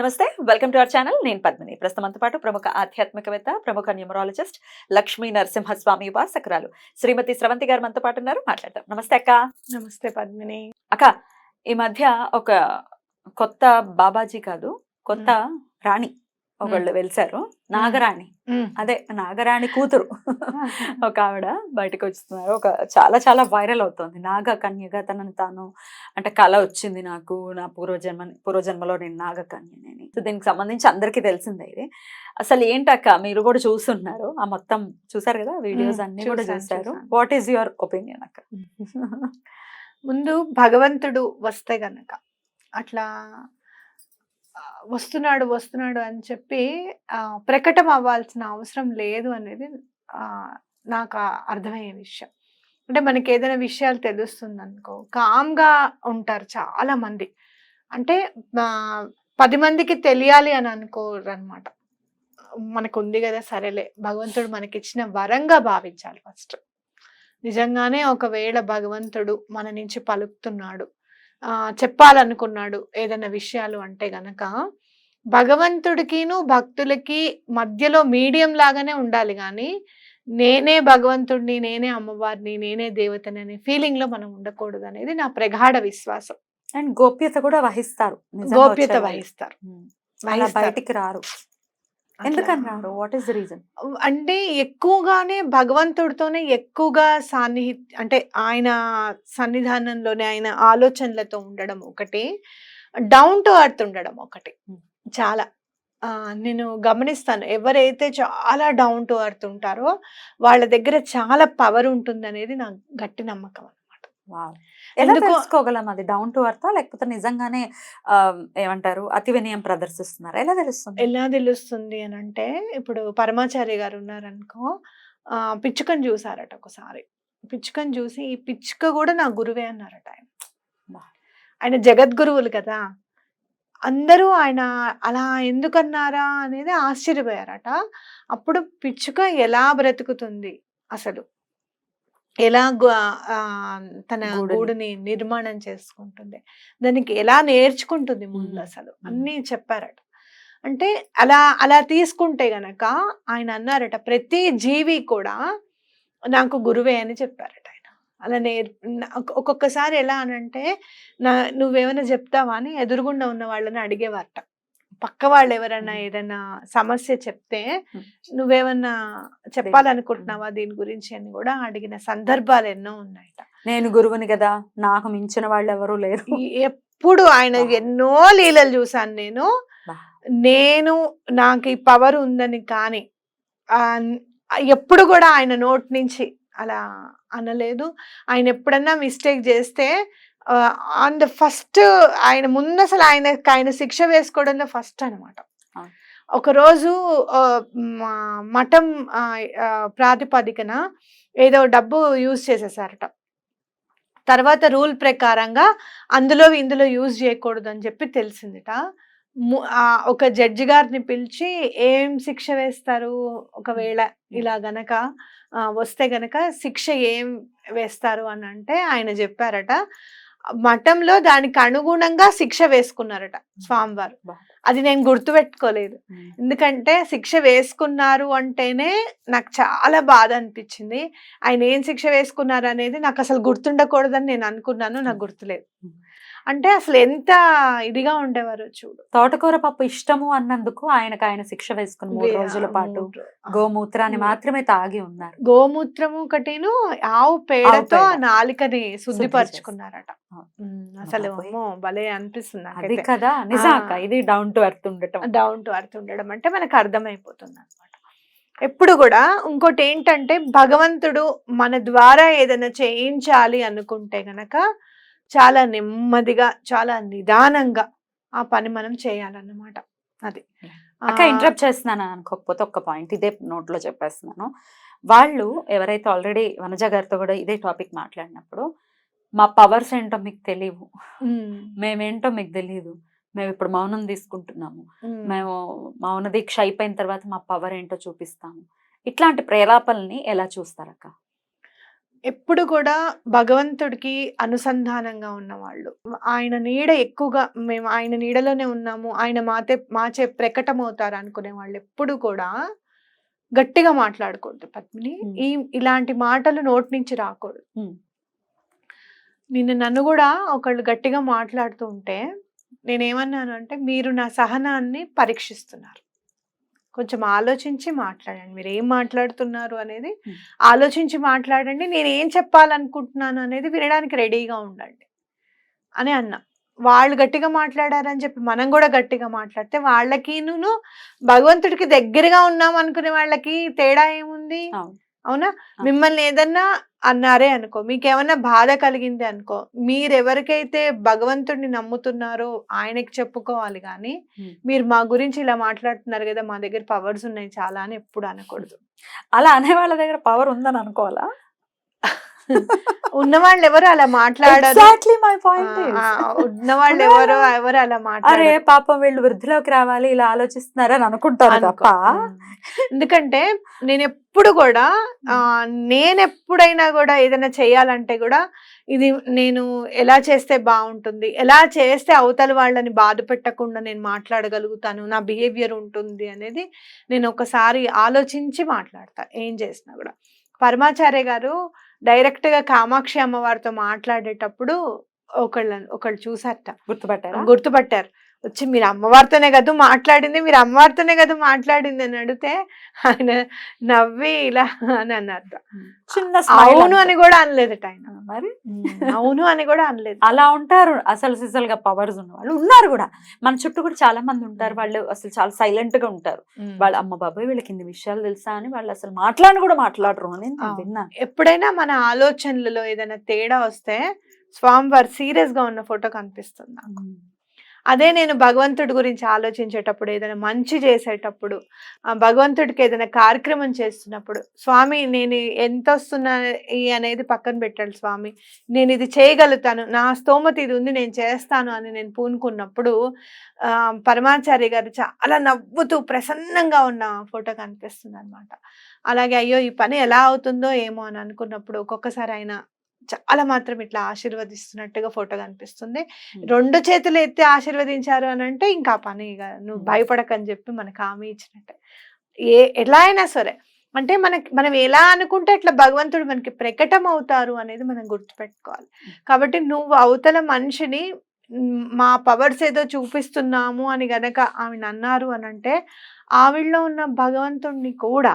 నమస్తే welcome to our channel. నేను పద్మిని. ప్రస్తుతంతో పాటు ప్రముఖ ఆధ్యాత్మికవేత్త ప్రముఖ న్యూమరాలజిస్ట్ లక్ష్మీ నరసింహస్వామి ఉపాసకురాలు శ్రీమతి స్రవంతి గారు మనతో పాటు ఉన్నారు. మాట్లాడతాం నమస్తే అక్క. నమస్తే పద్మిని. అక్క ఈ మధ్య ఒక కొత్త బాబాజీ కాదు కొత్త రాణి ఒకళ్ళు వెలిసారు. నాగరాణి. అదే నాగరాణి కూతురు. ఒక ఆవిడ బయటకు వస్తున్నారు ఒక చాలా చాలా వైరల్ అవుతుంది. నాగ కన్యగా తనను తాను అంటే కళ వచ్చింది నాకు నా పూర్వజన్మ పూర్వజన్మలో నేను నాగ కన్యని సో దీనికి సంబంధించి అందరికీ తెలిసిందే ఇది. అసలు ఏంటక్క మీరు కూడా చూస్తున్నారు. ఆ మొత్తం చూసారు కదా? వీడియోస్ అన్ని కూడా చూసారు. వాట్ ఈస్ యువర్ ఒపీనియన్ అక్క? ముందు భగవంతుడు వస్తే గనక అట్లా వస్తున్నాడు వస్తున్నాడు అని చెప్పి ప్రకటం ప్రకటన అవ్వాల్సిన అవసరం లేదు అనేది నాకు అర్థమయ్యే విషయం. అంటే మనకి ఏదైనా విషయాలు తెలుస్తుంది అనుకో కామ్గా ఉంటారు చాలా మంది అంటే పది మందికి తెలియాలి అని అనుకోరు అనమాట మనకు ఉంది కదా సరేలే భగవంతుడు మనకి ఇచ్చిన వరంగా భావించాలి ఫస్ట్. నిజంగానే ఒకవేళ భగవంతుడు మన నుంచి పలుకుతున్నాడు చెప్పాలనుకున్నాడు ఏదైనా విషయాలు అంటే గనక భగవంతుడికిను భక్తులకి మధ్యలో మీడియం లాగానే ఉండాలి కానీ నేనే భగవంతుడిని నేనే అమ్మవారిని నేనే దేవతని అనే ఫీలింగ్లో మనం ఉండకూడదు అనేది నా ప్రగాఢ విశ్వాసం. అండ్ గోప్యత కూడా వహిస్తారు. గోప్యత వహిస్తారు. బయటికి రారు. అట్లా. ఎందుకని రారు వాట్ ఈస్ ద రీజన్? అంటే ఎక్కువగానే భగవంతుడితోనే ఎక్కువగా సాన్నిహి అంటే ఆయన సన్నిధానంలోనే ఆయన ఆలోచనలతో ఉండడం ఒకటి. డౌన్ టు అర్త్ ఉండడం ఒకటి. చాలా. నేను గమనిస్తాను. ఎవరైతే చాలా డౌన్ టు అర్త్ ఉంటారో వాళ్ళ దగ్గర చాలా పవర్ ఉంటుంది అనేది నా గట్టి నమ్మకం. తెలుసుకోగలం అది? డౌన్ టు అర్త్ లేకపోతే నిజంగానే ఏమంటారు? అతి వినయం ప్రదర్శిస్తున్నారు? ఎలా తెలుస్తుంది? ఎలా తెలుస్తుంది అని అంటే ఇప్పుడు పరమాచార్య గారు ఉన్నారనుకో పిచ్చుకని చూసారట ఒకసారి. పిచ్చుకని చూసి ఈ పిచ్చుక కూడా నా గురువే అన్నారట ఆయన. ఆయన జగద్గురువులు కదా! అందరూ ఆయన అలా ఎందుకన్నారా అనేది ఆశ్చర్యపోయారట. అప్పుడు పిచ్చుక ఎలా బ్రతుకుతుంది అసలు? ఎలా తన గూడుని. నిర్మాణం చేసుకుంటుంది. దానికి ఎలా నేర్చుకుంటుంది ముందు. అసలు? అన్నీ చెప్పారట. అంటే అలా అలా తీసుకుంటే గనక ఆయన అన్నారట ప్రతి జీవి కూడా నాకు గురువే అని చెప్పారట ఆయన. అలా నేర్ ఒక్కొక్కసారి ఎలా అనంటే నా నువ్వేమైనా చెప్తావా? అని ఎదురుగుండా ఉన్న వాళ్ళని అడిగేవారట. పక్క వాళ్ళు ఎవరైనా. ఏదైనా సమస్య చెప్తే. నువ్వేమన్నా చెప్పాలనుకుంటున్నావా దీని గురించి అని కూడా అడిగిన సందర్భాలు ఎన్నో ఉన్నాయట నేను గురువుని కదా నాకు మించిన వాళ్ళు ఎవరు లేరు ఎప్పుడు ఆయన. ఎన్నో లీలలు చూసాను నేను. నేను నాకు ఈ పవర్ ఉందని కానీ ఎప్పుడు కూడా ఆయన నోట్ నుంచి అలా అనలేదు ఆయన ఎప్పుడన్నా మిస్టేక్ చేస్తే ఆన్ ద ఫస్ట్ ఆయన ముందు అసలు ఆయన ఆయన శిక్ష వేసుకోవడంలో ఫస్ట్ అనమాట. ఒకరోజు మఠం ప్రాతిపదికన ఏదో డబ్బు యూజ్ చేసేసారట. తర్వాత రూల్ ప్రకారంగా అందులో ఇందులో యూజ్ చేయకూడదు అని చెప్పి తెలిసిందిట. ఒక జడ్జి గారిని పిలిచి ఏం శిక్ష వేస్తారు? ఒకవేళ ఇలా గనక వస్తే గనక శిక్ష ఏం వేస్తారు అని అంటే ఆయన చెప్పారట. మఠంలో దానికి అనుగుణంగా శిక్ష వేసుకున్నారట స్వామివారు. బా. అది నేను గుర్తుపెట్టుకోలేదు. మ్మ్. ఎందుకంటే శిక్ష వేసుకున్నారు అంటేనే నాకు చాలా బాధ అనిపించింది. ఆయన ఏం శిక్ష వేసుకున్నారు అనేది నాకు అసలు గుర్తుండకూడదని నేను అనుకున్నాను. నాకు గుర్తులేదు. అంటే అసలు ఎంత ఇదిగా ఉండేవారు చూడు. తోటకూర పప్పు ఇష్టము అన్నందుకు ఆయనకు ఆయన శిక్ష వేసుకుని మూడు రోజుల పాటు. గోమూత్రాన్ని. మాత్రమే తాగి ఉన్నారు. గోమూత్రము ఒకటిను ఆవు పేడతో నాలికని శుద్ధిపరచుకున్నారట. అసలు భలే అనిపిస్తుంది అది కదా నిజాక. ఇది డౌన్ టు అర్త్ ఉండటం. డౌన్ టు అర్త్ ఉండడం అంటే మనకు అర్థమైపోతుంది అనమాట ఎప్పుడు కూడా ఇంకోటి ఏంటంటే భగవంతుడు మన ద్వారా ఏదైనా చేయించాలి అనుకుంటే గనక చాలా నెమ్మదిగా చాలా నిదానంగా ఆ పని మనం చేయాలన్నమాట. అది. అక్క ఇంటరప్ట్ చేస్తున్నాను అనుకోకపోతే ఒక్క పాయింట్ ఇదే నోట్లో చెప్పేస్తున్నాను. వాళ్ళు ఎవరైతే ఆల్రెడీ వనజ గారితో కూడా ఇదే టాపిక్ మాట్లాడినప్పుడు మా పవర్స్ ఏంటో మీకు తెలియవు మేమేంటో మీకు తెలియదు మేము ఇప్పుడు మౌనం తీసుకుంటున్నాము. మేము మౌన దీక్ష అయిపోయిన తర్వాత మా పవర్ ఏంటో చూపిస్తాము. ఇట్లాంటి ప్రేలాపల్ని ఎలా చూస్తారక్క ఎప్పుడు కూడా భగవంతుడికి అనుసంధానంగా ఉన్నవాళ్ళు ఆయన నీడ ఎక్కువగా మేము ఆయన నీడలోనే ఉన్నాము ఆయన మాతే మాచే ప్రకటమవుతారు అనుకునే వాళ్ళు ఎప్పుడు కూడా గట్టిగా మాట్లాడకూడదు పద్మిని. ఈ ఇలాంటి మాటలు నోటి నుంచి రాకూడదు. నిన్ను నన్ను కూడా ఒకళ్ళు గట్టిగా మాట్లాడుతూ ఉంటే నేనేమన్నాను అంటే మీరు నా సహనాన్ని పరీక్షిస్తున్నారు కొంచెం ఆలోచించి మాట్లాడండి. మీరు ఏం మాట్లాడుతున్నారు అనేది. ఆలోచించి మాట్లాడండి. నేను ఏం చెప్పాలనుకుంటున్నాను అనేది వినడానికి రెడీగా ఉండండి అని అన్నా. వాళ్ళు గట్టిగా మాట్లాడారని చెప్పి మనం కూడా గట్టిగా మాట్లాడితే వాళ్ళకిను భగవంతుడికి దగ్గరగా ఉన్నాం అనుకునే వాళ్ళకి తేడా ఏముంది. అవునా. మిమ్మల్ని ఏదన్నా అన్నారే అనుకో. మీకేమన్నా బాధ కలిగింది అనుకో. మీరు ఎవరికైతే భగవంతుడిని నమ్ముతున్నారో ఆయనకి చెప్పుకోవాలి కానీ. మీరు మా గురించి ఇలా మాట్లాడుతున్నారు కదా మా దగ్గర పవర్స్ ఉన్నాయి చాలా అని ఎప్పుడు అనకూడదు. అలా అనే వాళ్ళ దగ్గర పవర్ ఉందని అనుకోవాలా? ఉన్న వాళ్ళు ఎవరు అలా మాట్లాడరు ఎగ్జాక్ట్లీ మై పాయింట్ ఆ, ఆ, ఉన్న వాళ్ళు ఎవరు ఎవరు అలా అరే పాపం వీళ్ళు వృద్ధిలోకి రావాలి ఇలా ఆలోచిస్తున్నారు అని అనుకుంటారు అనుకో. తప్ప. ఎందుకంటే నేను ఎప్పుడు కూడా నేను ఎప్పుడైనా కూడా ఏదైనా చేయాలంటే కూడా ఇది నేను ఎలా చేస్తే బాగుంటుంది ఎలా చేస్తే అవతల వాళ్ళని బాధ పెట్టకుండా నేను మాట్లాడగలుగుతాను నా బిహేవియర్ ఉంటుంది అనేది నేను ఒకసారి ఆలోచించి మాట్లాడతా ఏం చేసినా కూడా పరమాచార్య గారు డైరెక్ట్గా కామాక్షి అమ్మవారితో మాట్లాడేటప్పుడు ఒకళ్ళ ఒకళ్ళు చూసారట. గుర్తుపట్టారా? గుర్తుపట్టారు. వచ్చి మీరు అమ్మవారితోనే కదా మాట్లాడింది మీరు అమ్మవారితోనే కదా మాట్లాడింది అని అడిగితే ఆయన నవ్వి ఇలా అని అన్నారు చిన్న అవును. అని కూడా అనలేదట ఆయన. మరి? అవును అని కూడా అనలేదు. అలా ఉంటారు అసలు సిసల్గా పవర్స్ ఉన్న వాళ్ళు. ఉన్నారు కూడా. మన చుట్టూ కూడా చాలా మంది ఉంటారు. వాళ్ళు అసలు చాలా సైలెంట్గా ఉంటారు. వాళ్ళు అమ్మ బాబాయ్ వీళ్ళకి ఇన్ని విషయాలు తెలుసా అని వాళ్ళు అసలు మాట్లాడి కూడా మాట్లాడరు అని. విన్నా. ఎప్పుడైనా మన ఆలోచనలలో ఏదైనా తేడా వస్తే స్వామివారు సీరియస్గా ఉన్న ఫోటో కనిపిస్తుంది నాకు. అదే నేను భగవంతుడి గురించి ఆలోచించేటప్పుడు ఏదైనా మంచి చేసేటప్పుడు భగవంతుడికి ఏదైనా కార్యక్రమం చేస్తున్నప్పుడు స్వామి నేను ఎంత వస్తున్నా ఈ అనేది పక్కన పెట్టాడు స్వామి. నేను ఇది చేయగలుగుతాను. నా స్తోమత ఇది ఉంది నేను చేస్తాను అని నేను పూనుకున్నప్పుడు పరమాచారి పరమాచార్య గారు చాలా నవ్వుతూ ప్రసన్నంగా ఉన్న ఫోటో కనిపిస్తుంది అనమాట అలాగే అయ్యో ఈ పని ఎలా అవుతుందో ఏమో అని అనుకున్నప్పుడు ఒక్కొక్కసారి ఆయన చాలా మాత్రం ఇట్లా ఆశీర్వదిస్తున్నట్టుగా ఫోటో కనిపిస్తుంది. రెండు చేతులు ఎత్తి ఆశీర్వదించారు అని అంటే ఇంకా పని ఇక నువ్వు. భయపడకని చెప్పి మనకు హామీ ఇచ్చినట్టే. ఏ ఎలా అయినా సరే అంటే మనకి మనం ఎలా అనుకుంటే అట్లా భగవంతుడు మనకి ప్రకటం అవుతారు అనేది మనం గుర్తుపెట్టుకోవాలి. కాబట్టి నువ్వు అవతల మనిషిని మ్, మా పవర్స్ ఏదో చూపిస్తున్నాము అని గనక ఆమెను అన్నారు అని అంటే ఆవిడలో ఉన్న భగవంతుడిని కూడా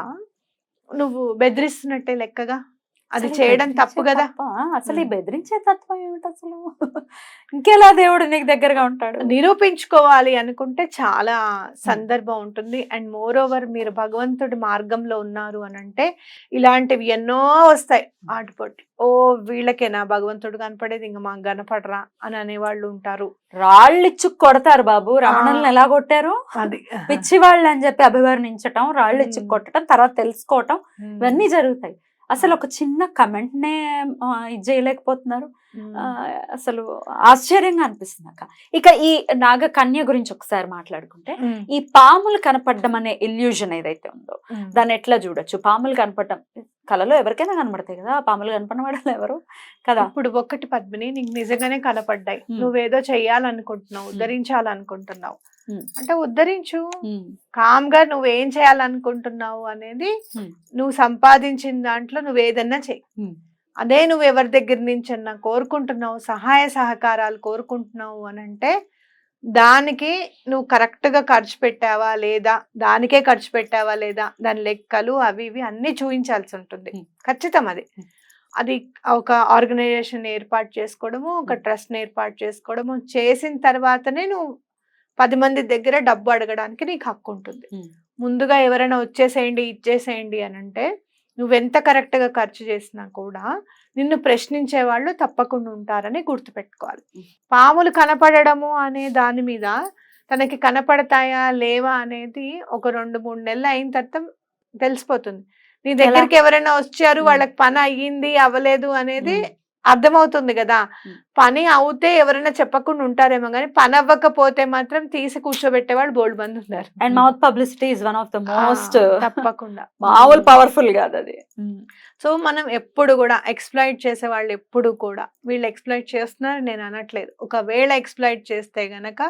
నువ్వు బెదిరిస్తున్నట్టే లెక్కగా? అది చేయడం తప్పు కదా? అసలు ఈ. బెదిరించే తత్వం ఏమిటి అసలు? ఇంకెలా దేవుడు నీకు దగ్గరగా ఉంటాడు? నిరూపించుకోవాలి అనుకుంటే చాలా సందర్భం ఉంటుంది. అండ్ మోర్ ఓవర్ మీరు భగవంతుడి మార్గంలో ఉన్నారు అని అంటే ఇలాంటివి ఎన్నో వస్తాయి. ఆటుపోట్లు ఓ వీళ్ళకేనా భగవంతుడు కనపడేది? ఇంకా మాకు కనపడరా? అని అనేవాళ్ళు ఉంటారు. రాళ్ళు ఇచ్చు కొడతారు బాబు. రమణుల్ని ఎలా కొట్టారు? అది. పిచ్చి వాళ్ళు అని చెప్పి అభివర్ణించటం రాళ్ళు ఇచ్చి. కొట్టడం తర్వాత తెలుసుకోవటం ఇవన్నీ జరుగుతాయి. అసలు ఒక చిన్న కమెంట్ నే ఆ, ఇది చేయలేకపోతున్నారు అసలు ఆశ్చర్యంగా అనిపిస్తుంది అక్క ఇక ఈ నాగ కన్య గురించి ఒకసారి మాట్లాడుకుంటే. ఈ పాములు కనపడడం అనే ఇల్యూజన్ ఏదైతే ఉందో. దాన్ని ఎట్లా చూడొచ్చు పాములు కనపడటం కళలో ఎవరికైనా కనపడతాయి కదా పాములు కనపడిన వాళ్ళు ఎవరు కదా ఇప్పుడు ఒక్కటి పద్మిని నీకు నిజంగానే కనపడ్డాయి. నువ్వేదో చెయ్యాలనుకుంటున్నావు ఉద్ధరించాలనుకుంటున్నావు ఉమ్. అంటే ఉద్ధరించు. కామ్గా నువ్వేం చేయాలనుకుంటున్నావు అనేది నువ్వు సంపాదించిన దాంట్లో నువ్వు ఏదన్నా చెయ్యి అదే నువ్వు ఎవరి దగ్గర నుంచి అన్నా కోరుకుంటున్నావు సహాయ సహకారాలు కోరుకుంటున్నావు అని అంటే దానికి నువ్వు కరెక్ట్గా ఖర్చు పెట్టావా లేదా దానికే ఖర్చు పెట్టావా లేదా దాని లెక్కలు అవి ఇవి అన్ని చూపించాల్సి ఉంటుంది. ఖచ్చితం అది. అది ఒక ఆర్గనైజేషన్ ఏర్పాటు చేసుకోవడము ఒక Hmm. ట్రస్ట్ ఏర్పాటు చేసుకోవడము చేసిన తర్వాతనే నువ్వు పది మంది దగ్గర డబ్బు అడగడానికి నీకు హక్కు ఉంటుంది. ముందుగా ఎవరైనా వచ్చేసేయండి ఇచ్చేసేయండి అని అంటే నువ్వెంత కరెక్ట్గా ఖర్చు చేసినా కూడా నిన్ను ప్రశ్నించే వాళ్ళు తప్పకుండా ఉంటారని గుర్తుపెట్టుకోవాలి పాములు కనపడడము అనే దాని మీద తనకి కనపడతాయా లేవా అనేది ఒక రెండు మూడు నెలలు అయిన తర్వాత తెలిసిపోతుంది నీ దగ్గరికి ఎవరైనా వచ్చారు. వాళ్ళకి పని అయ్యింది అవ్వలేదు అనేది. అర్థమవుతుంది కదా. పని అవుతే ఎవరైనా చెప్పకుండా ఉంటారేమో కానీ పని అవ్వకపోతే మాత్రం తీసి కూర్చోబెట్టే వాళ్ళు బోల్డ్ మంది ఉన్నారు. And mouth publicity is one of the most తప్పకుండా. మామూలు పవర్ఫుల్ కాదు అది. సో మనం ఎప్పుడు కూడా ఎక్స్ప్లాయిట్ చేసే వాళ్ళు ఎప్పుడు కూడా వీళ్ళు ఎక్స్ప్లాయిట్ చేస్తున్నారు నేను అనట్లేదు. ఒకవేళ ఎక్స్ప్లాయిట్ చేస్తే గనక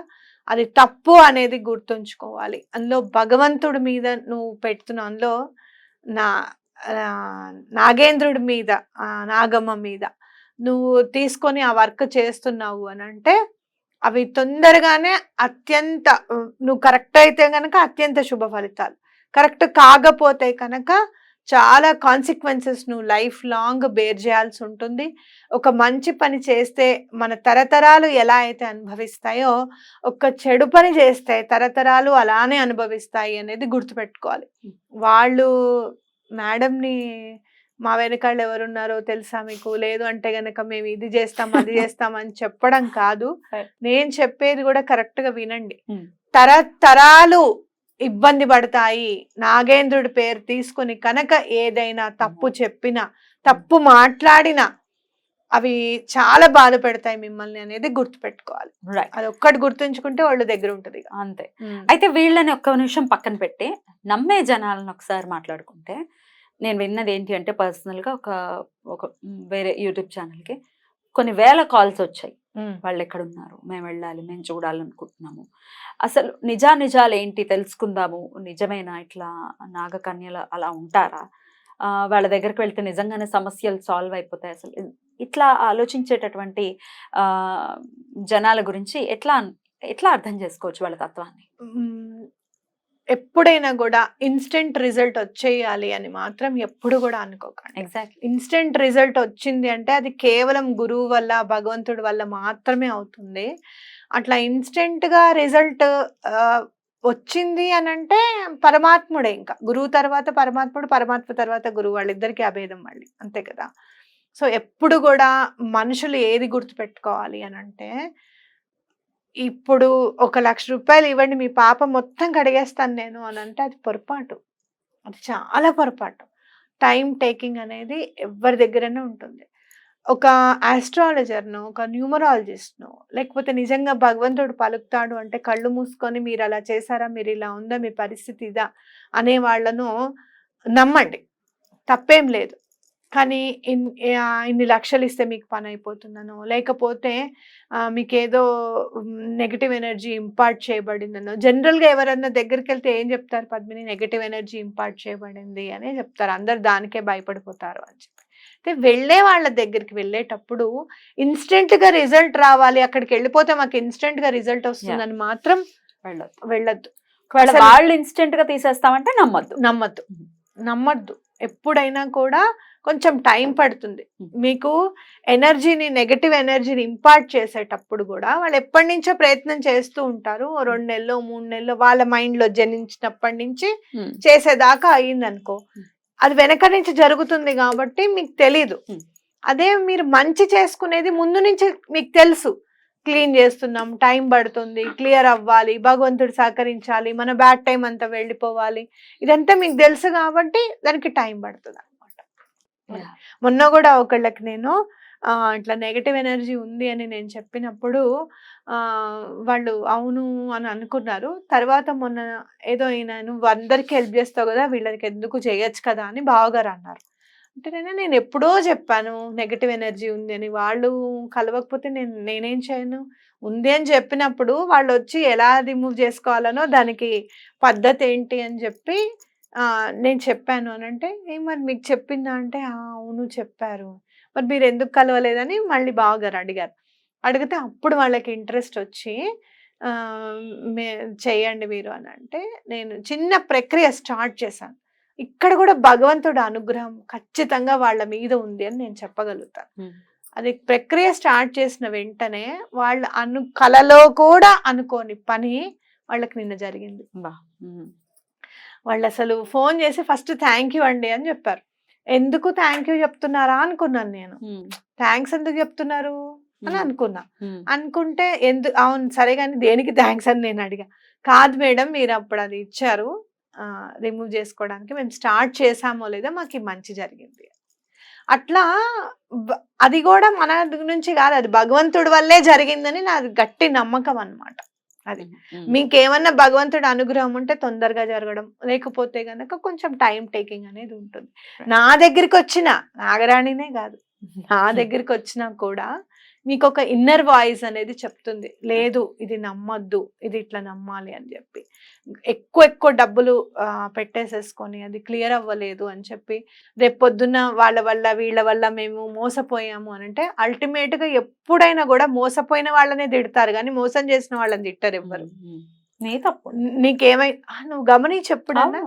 అది తప్పు అనేది గుర్తుంచుకోవాలి. అందులో భగవంతుడి మీద నువ్వు పెడుతున్న అందులో నా నాగేంద్రుడి మీద నాగమ్మ మీద నువ్వు తీసుకొని ఆ వర్క్ చేస్తున్నావు అని అంటే అవి తొందరగానే అత్యంత నువ్వు కరెక్ట్ అయితే కనుక అత్యంత శుభ ఫలితాలు. కరెక్ట్ కాకపోతే కనుక చాలా కాన్సిక్వెన్సెస్ నువ్వు లైఫ్ లాంగ్ బేర్ చేయాల్సి ఉంటుంది. ఒక మంచి పని చేస్తే మన తరతరాలు ఎలా అయితే అనుభవిస్తాయో ఒక చెడు పని చేస్తే తరతరాలు అలానే అనుభవిస్తాయి అనేది గుర్తుపెట్టుకోవాలి. వాళ్ళు మేడంని మా వెనకాళ్ళు ఎవరున్నారో తెలుసా మీకు? లేదు అంటే గనక మేము ఇది చేస్తాం అది చేస్తాం అని చెప్పడం కాదు. నేను చెప్పేది కూడా కరెక్ట్గా వినండి. Hmm. తరతరాలు ఇబ్బంది పడతాయి. నాగేంద్రుడి పేరు తీసుకొని కనుక ఏదైనా తప్పు చెప్పినా తప్పు మాట్లాడినా అవి చాలా బాధ పెడతాయి మిమ్మల్ని అనేది గుర్తుపెట్టుకోవాలి. అది ఒక్కటి గుర్తుంచుకుంటే వాళ్ళు దగ్గర ఉంటుంది. అంతే. అయితే వీళ్ళని ఒక్క నిమిషం పక్కన పెట్టి నమ్మే జనాలను ఒకసారి మాట్లాడుకుంటే నేను విన్నది ఏంటి అంటే పర్సనల్గా ఒక ఒక వేరే యూట్యూబ్ ఛానల్కి కొన్ని వేల కాల్స్ వచ్చాయి. వాళ్ళు ఎక్కడ ఉన్నారు మేము వెళ్ళాలి మేము చూడాలనుకుంటున్నాము. అసలు నిజానిజాలు ఏంటి? తెలుసుకుందాము. నిజమేనా ఇట్లా నాగకన్యలు అలా ఉంటారా? వాళ్ళ దగ్గరికి వెళ్తే నిజంగానే సమస్యలు సాల్వ్ అయిపోతాయి. అసలు ఇట్లా ఆలోచించేటటువంటి జనాల గురించి ఎట్లా ఎట్లా అర్థం చేసుకోవచ్చు వాళ్ళ తత్వాన్ని. ఎప్పుడైనా కూడా ఇన్స్టెంట్ రిజల్ట్ వచ్చేయాలి అని మాత్రం ఎప్పుడు కూడా అనుకోకండి. ఎగ్జాక్ట్లీ ఇన్స్టెంట్ రిజల్ట్ వచ్చింది అంటే అది కేవలం గురువు వల్ల భగవంతుడి వల్ల మాత్రమే అవుతుంది. అట్లా ఇన్స్టెంట్గా రిజల్ట్ వచ్చింది అని అంటే పరమాత్ముడే ఇంకా. గురువు తర్వాత పరమాత్ముడు పరమాత్మ తర్వాత గురువు వాళ్ళిద్దరికి అభేదం మళ్ళీ. అంతే కదా. సో ఎప్పుడు కూడా మనుషులు ఏది గుర్తుపెట్టుకోవాలి అని అంటే ఇప్పుడు ఒక లక్ష రూపాయలు ఇవ్వండి మీ పాప మొత్తం కడిగేస్తాను నేను అని అంటే అది పొరపాటు. అది చాలా పొరపాటు. టైం టేకింగ్ అనేది ఎవరి దగ్గరైనా ఉంటుంది. ఒక ఆస్ట్రాలజర్ను ఒక న్యూమరాలజిస్ట్ను లేకపోతే నిజంగా భగవంతుడు పలుకుతాడు అంటే కళ్ళు మూసుకొని మీరు అలా చేశారా మీరు ఇలా ఉందా మీ పరిస్థితి ఇదా అనే వాళ్ళను నమ్మండి. తప్పేం లేదు. కానీ ఇన్ ఇన్ని లక్షలు ఇస్తే మీకు పని అయిపోతుందనో లేకపోతే ఆ, మీకు ఏదో నెగిటివ్ ఎనర్జీ ఇంపార్ట్ చేయబడిందనో. జనరల్గా ఎవరన్నా దగ్గరికి వెళ్తే ఏం చెప్తారు పద్మిని? నెగిటివ్ ఎనర్జీ ఇంపార్ట్ చేయబడింది అనే చెప్తారు. అందరు దానికే భయపడిపోతారు అని చెప్పి. అయితే వెళ్ళే వాళ్ళ దగ్గరికి వెళ్ళేటప్పుడు ఇన్స్టెంట్గా రిజల్ట్ రావాలి. అక్కడికి వెళ్ళిపోతే మాకు ఇన్స్టెంట్గా రిజల్ట్ వస్తుందని మాత్రం వెళ్ళదు వెళ్ళొద్దు. అసలు- వాళ్ళు ఇన్స్టెంట్గా తీసేస్తామంటే నమ్మద్దు. నమ్మద్దు. నమ్మద్దు. ఎప్పుడైనా కూడా కొంచెం టైం పడుతుంది. మీకు ఎనర్జీని నెగటివ్ ఎనర్జీని ఇంపార్ట్ చేసేటప్పుడు కూడా వాళ్ళు ఎప్పటి నుంచో ప్రయత్నం చేస్తూ ఉంటారు రెండు నెలలు మూడు నెలలు వాళ్ళ మైండ్లో జనించినప్పటి నుంచి. చేసేదాకా అయ్యింది అనుకో Hmm. అది వెనక నుంచి జరుగుతుంది కాబట్టి మీకు తెలీదు. అదే మీరు మంచి చేసుకునేది ముందు నుంచి మీకు తెలుసు క్లీన్ చేస్తున్నాం టైం పడుతుంది క్లియర్ అవ్వాలి భగవంతుడు సహకరించాలి మన బ్యాడ్ టైం అంతా వెళ్ళిపోవాలి ఇదంతా మీకు తెలుసు కాబట్టి దానికి టైం పడుతుంది. మొన్న కూడా ఒకళ్ళకి నేను ఇట్లా నెగటివ్ ఎనర్జీ ఉంది అని నేను చెప్పినప్పుడు వాళ్ళు అవును అని అనుకున్నారు. తర్వాత మొన్న ఏదో అయినా నువ్వు అందరికి హెల్ప్ చేస్తావు కదా వీళ్ళకి ఎందుకు చేయొచ్చు కదా అని బావగారు అన్నారు. అంటే నేను నేను ఎప్పుడో చెప్పాను నెగటివ్ ఎనర్జీ ఉంది అని. వాళ్ళు కలవకపోతే నేను నేనేం చేయను? ఉంది అని చెప్పినప్పుడు వాళ్ళు వచ్చి ఎలా రిమూవ్ చేసుకోవాలనో దానికి పద్ధతి ఏంటి అని చెప్పి నేను చెప్పాను అని అంటే "ఏ మరి మీకు చెప్పిందా? అంటే "ఆ, అవును చెప్పారు. మరి మీరు ఎందుకు కలవలేదని మళ్ళీ బావగారు అడిగారు. అడిగితే అప్పుడు వాళ్ళకి ఇంట్రెస్ట్ వచ్చి మే చేయండి మీరు అని అంటే నేను చిన్న ప్రక్రియ స్టార్ట్ చేశాను. ఇక్కడ కూడా భగవంతుడు అనుగ్రహం ఖచ్చితంగా వాళ్ళ మీద ఉంది అని నేను చెప్పగలుగుతాను. అది ప్రక్రియ స్టార్ట్ చేసిన వెంటనే వాళ్ళు అను కలలో కూడా అనుకోని పని వాళ్ళకి నిన్న జరిగింది. బా. వాళ్ళు అసలు ఫోన్ చేసి ఫస్ట్ థ్యాంక్ యూ అండి అని చెప్పారు. ఎందుకు థ్యాంక్ యూ చెప్తున్నారా అనుకున్నాను నేను. థ్యాంక్స్ ఎందుకు చెప్తున్నారు? అని అనుకున్నా. అనుకుంటే ఎందు అవును సరే కానీ దేనికి థ్యాంక్స్ అని నేను అడిగా. కాదు మేడం మీరు అప్పుడు అది ఇచ్చారు. రిమూవ్ చేసుకోవడానికి మేము స్టార్ట్ చేసామో లేదో మాకు మంచి జరిగింది. అట్లా అది కూడా మన నుంచి కాదు అది భగవంతుడి వల్లే జరిగిందని నాది గట్టి నమ్మకం అన్నమాట. అది. మీకేమన్నా భగవంతుడి అనుగ్రహం ఉంటే తొందరగా జరగడం లేకపోతే గనక కొంచెం టైం టేకింగ్ అనేది ఉంటుంది. నా దగ్గరికి వచ్చిన నాగరాణినే కాదు. నా దగ్గరికి వచ్చినా కూడా మీకు ఒక ఇన్నర్ వాయిస్ అనేది చెప్తుంది. లేదు ఇది నమ్మొద్దు ఇది ఇట్లా నమ్మాలి అని చెప్పి. ఎక్కువ ఎక్కువ డబ్బులు పెట్టేసేసుకొని అది క్లియర్ అవ్వలేదు అని చెప్పి రేపు పొద్దున్న వాళ్ళ వల్ల వీళ్ళ వల్ల మేము మోసపోయాము అని అంటే అల్టిమేట్గా ఎప్పుడైనా కూడా మోసపోయిన వాళ్ళనే తిడతారు కానీ మోసం చేసిన వాళ్ళని తిట్టారు ఎవ్వరు. నీ తప్పు. నీకేమై నువ్వు గమనించి ఎప్పుడన్నా.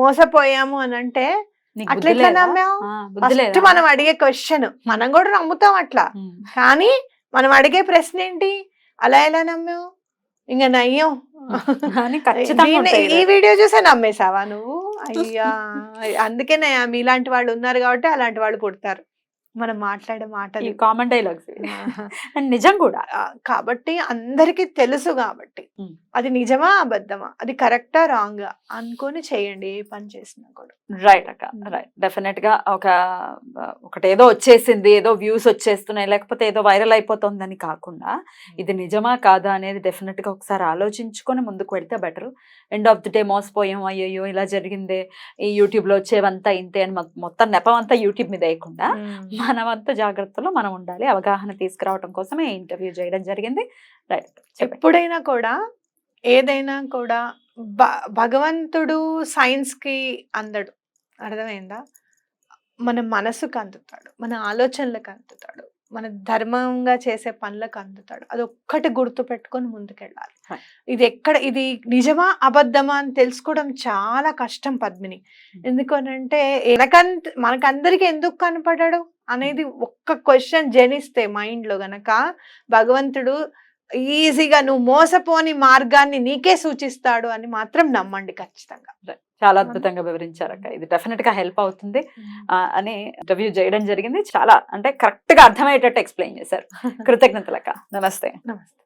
మోసపోయాము అని అంటే అట్లా? నమ్మావు? ఫస్ట్? మనం అడిగే క్వశ్చన్ మనం కూడా నమ్ముతాం అట్లా. కానీ మనం అడిగే ప్రశ్న ఏంటి? అలా ఎలా నమ్మావు? ఇంకా నయ్యం. ఈ వీడియో చూసే నమ్మేశావా నువ్వు? అయ్యా అందుకే మీలాంటి వాళ్ళు ఉన్నారు కాబట్టి అలాంటి వాళ్ళు పుడతారు. మనం మాట్లాడే మాటలు. Common dialogues. నిజం కూడా. కాబట్టి అందరికీ తెలుసు కాబట్టి. అది నిజమా అబద్ధమా? అది కరెక్టా రాంగా? అనుకొని చేయండి ఏ పని చేసినా కూడా. రైట్ అక్క. రైట్ డెఫినెట్గా ఒక ఒకటి ఏదో వచ్చేసింది ఏదో వ్యూస్ వచ్చేస్తున్నాయి లేకపోతే ఏదో వైరల్ అయిపోతుందని కాకుండా ఇది నిజమా కాదా అనేది డెఫినెట్గా ఒకసారి ఆలోచించుకొని ముందుకు వెళ్తే better end of the day మోసపోయాం అయ్యో ఇలా జరిగిందే ఈ యూట్యూబ్లో వచ్చేవంతా ఇంతే అని మొత్తం నెపం అంతా యూట్యూబ్ మీద వేయకుండా మనమంతా జాగ్రత్తలో మనం ఉండాలి అవగాహన తీసుకురావడం కోసమే ఇంటర్వ్యూ చేయడం జరిగింది. రైట్ ఎప్పుడైనా కూడా ఏదైనా కూడా భ- భగవంతుడు సైన్స్కి అందడు. అర్థమైందా? మన మనసుకు అందుతాడు. మన ఆలోచనలకు అందుతాడు. మన ధర్మంగా చేసే పనులకు అందుతాడు. అది ఒక్కటి గుర్తు పెట్టుకొని ముందుకెళ్ళాలి. ఇది ఎక్కడ ఇది నిజమా అబద్ధమా అని తెలుసుకోవడం చాలా కష్టం పద్మిని. ఎందుకనంటే ఎనకంత మనకందరికి ఎందుకు కనపడాడు అనేది ఒక్క క్వశ్చన్ జనిస్తే మైండ్లో గనక భగవంతుడు ఈజీగా నువ్వు మోసపోని మార్గాన్ని నీకే సూచిస్తాడు అని మాత్రం నమ్మండి ఖచ్చితంగా. చాలా అద్భుతంగా వివరించారు అక్క ఇది డెఫినెట్గా హెల్ప్ అవుతుంది. అని ఇంటర్వ్యూ చేయడం జరిగింది. చాలా అంటే కరెక్ట్గా అర్థమయ్యేటట్టు ఎక్స్ప్లెయిన్ చేశారు. కృతజ్ఞతలక్క. నమస్తే. నమస్తే.